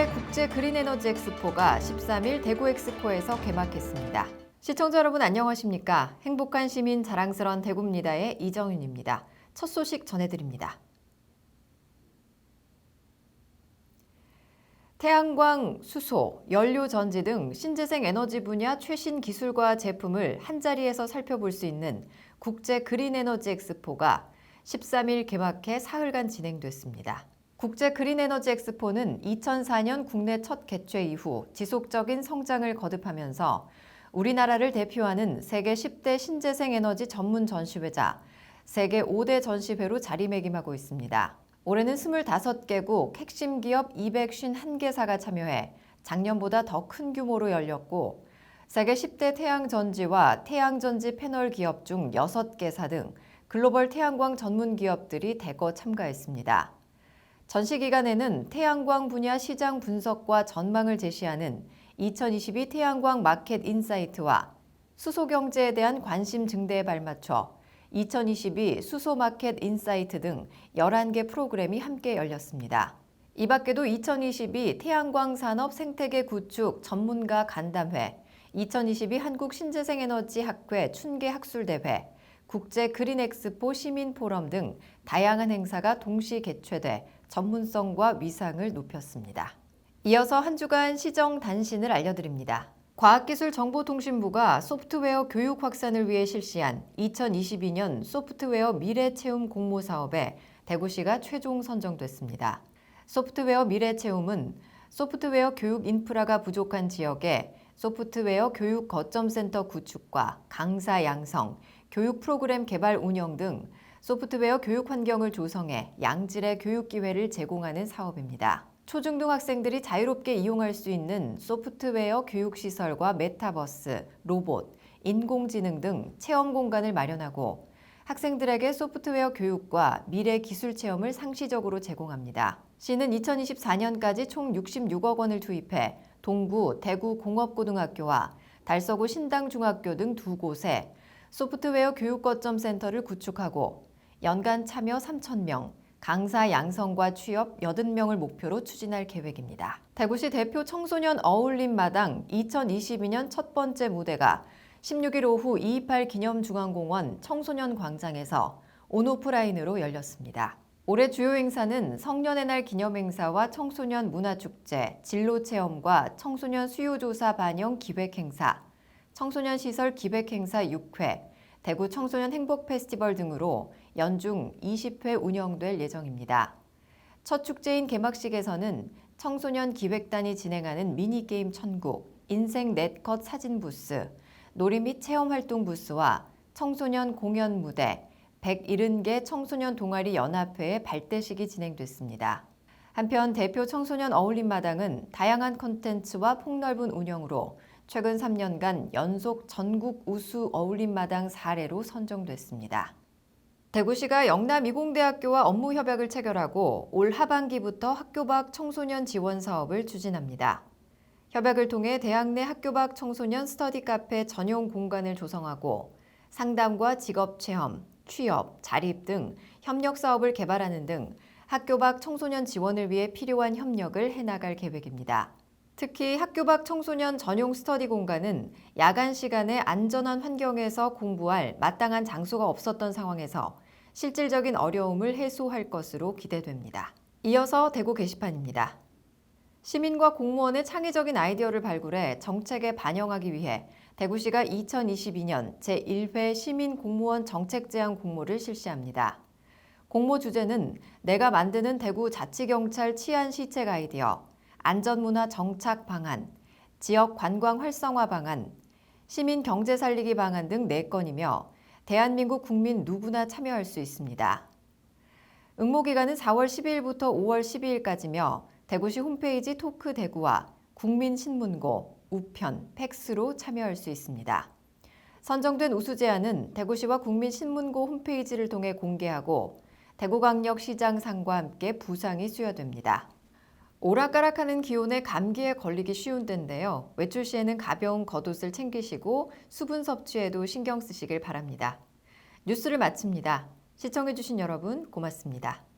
제1회 국제 그린 에너지 엑스포가 13일 대구 엑스포에서 개막했습니다. 시청자 여러분 안녕하십니까? 행복한 시민 자랑스런 대구입니다의 이정윤입니다. 첫 소식 전해드립니다. 태양광, 수소, 연료 전지 등 신재생 에너지 분야 최신 기술과 제품을 한자리에서 살펴볼 수 있는 국제 그린 에너지 엑스포가 13일 개막해 사흘간 진행됐습니다. 국제 그린 에너지 엑스포는 2004년 국내 첫 개최 이후 지속적인 성장을 거듭하면서 우리나라를 대표하는 세계 10대 신재생 에너지 전문 전시회자, 세계 5대 전시회로 자리매김하고 있습니다. 올해는 25개국 핵심 기업 251개사가 참여해 작년보다 더 큰 규모로 열렸고 세계 10대 태양전지와 태양전지 패널 기업 중 6개사 등 글로벌 태양광 전문 기업들이 대거 참가했습니다. 전시 기간에는 태양광 분야 시장 분석과 전망을 제시하는 2022 태양광 마켓 인사이트와 수소 경제에 대한 관심 증대에 발맞춰 2022 수소 마켓 인사이트 등 11개 프로그램이 함께 열렸습니다. 이 밖에도 2022 태양광 산업 생태계 구축 전문가 간담회, 2022 한국 신재생 에너지 학회 춘계 학술 대회, 국제 그린 엑스포 시민 포럼 등 다양한 행사가 동시 개최돼 전문성과 위상을 높였습니다. 이어서 한 주간 시정 단신을 알려드립니다. 과학기술정보통신부가 소프트웨어 교육 확산을 위해 실시한 2022년 소프트웨어 미래 체험 공모 사업에 대구시가 최종 선정됐습니다. 소프트웨어 미래 체험은 소프트웨어 교육 인프라가 부족한 지역에 소프트웨어 교육 거점센터 구축과 강사 양성, 교육 프로그램 개발 운영 등 소프트웨어 교육 환경을 조성해 양질의 교육 기회를 제공하는 사업입니다. 초중등 학생들이 자유롭게 이용할 수 있는 소프트웨어 교육 시설과 메타버스, 로봇, 인공지능 등 체험 공간을 마련하고 학생들에게 소프트웨어 교육과 미래 기술 체험을 상시적으로 제공합니다. 시는 2024년까지 총 66억 원을 투입해 동구, 대구 공업고등학교와 달서구 신당중학교 등 두 곳에 소프트웨어 교육 거점 센터를 구축하고 연간 참여 3,000명, 강사 양성과 취업 80명을 목표로 추진할 계획입니다. 대구시 대표 청소년 어울림 마당 2022년 첫 번째 무대가 16일 오후 228 기념중앙공원 청소년 광장에서 온오프라인으로 열렸습니다. 올해 주요 행사는 성년의 날 기념행사와 청소년 문화축제, 진로체험과 청소년 수요조사 반영 기획행사, 청소년 시설 기획 행사 6회, 대구 청소년 행복 페스티벌 등으로 연중 20회 운영될 예정입니다. 첫 축제인 개막식에서는 청소년 기획단이 진행하는 미니게임 천국, 인생 넷컷 사진 부스, 놀이 및 체험 활동 부스와 청소년 공연 무대, 170개 청소년 동아리 연합회의 발대식이 진행됐습니다. 한편 대표 청소년 어울림마당은 다양한 컨텐츠와 폭넓은 운영으로 최근 3년간 연속 전국 우수 어울림마당 사례로 선정됐습니다. 대구시가 영남이공대학교와 업무 협약을 체결하고 올 하반기부터 학교 밖 청소년 지원 사업을 추진합니다. 협약을 통해 대학 내 학교 밖 청소년 스터디 카페 전용 공간을 조성하고 상담과 직업 체험, 취업, 자립 등 협력 사업을 개발하는 등 학교 밖 청소년 지원을 위해 필요한 협력을 해나갈 계획입니다. 특히 학교 밖 청소년 전용 스터디 공간은 야간 시간에 안전한 환경에서 공부할 마땅한 장소가 없었던 상황에서 실질적인 어려움을 해소할 것으로 기대됩니다. 이어서 대구 게시판입니다. 시민과 공무원의 창의적인 아이디어를 발굴해 정책에 반영하기 위해 대구시가 2022년 제1회 시민 공무원 정책 제안 공모를 실시합니다. 공모 주제는 내가 만드는 대구 자치경찰 치안 시책 아이디어, 안전문화 정착 방안, 지역 관광 활성화 방안, 시민 경제 살리기 방안 등 4건이며 대한민국 국민 누구나 참여할 수 있습니다. 응모 기간은 4월 12일부터 5월 12일까지며 대구시 홈페이지 토크 대구와 국민신문고, 우편, 팩스로 참여할 수 있습니다. 선정된 우수 제안은 대구시와 국민신문고 홈페이지를 통해 공개하고 대구광역시장상과 함께 부상이 수여됩니다. 오락가락하는 기온에 감기에 걸리기 쉬운 때인데요. 외출 시에는 가벼운 겉옷을 챙기시고 수분 섭취에도 신경 쓰시길 바랍니다. 뉴스를 마칩니다. 시청해주신 여러분 고맙습니다.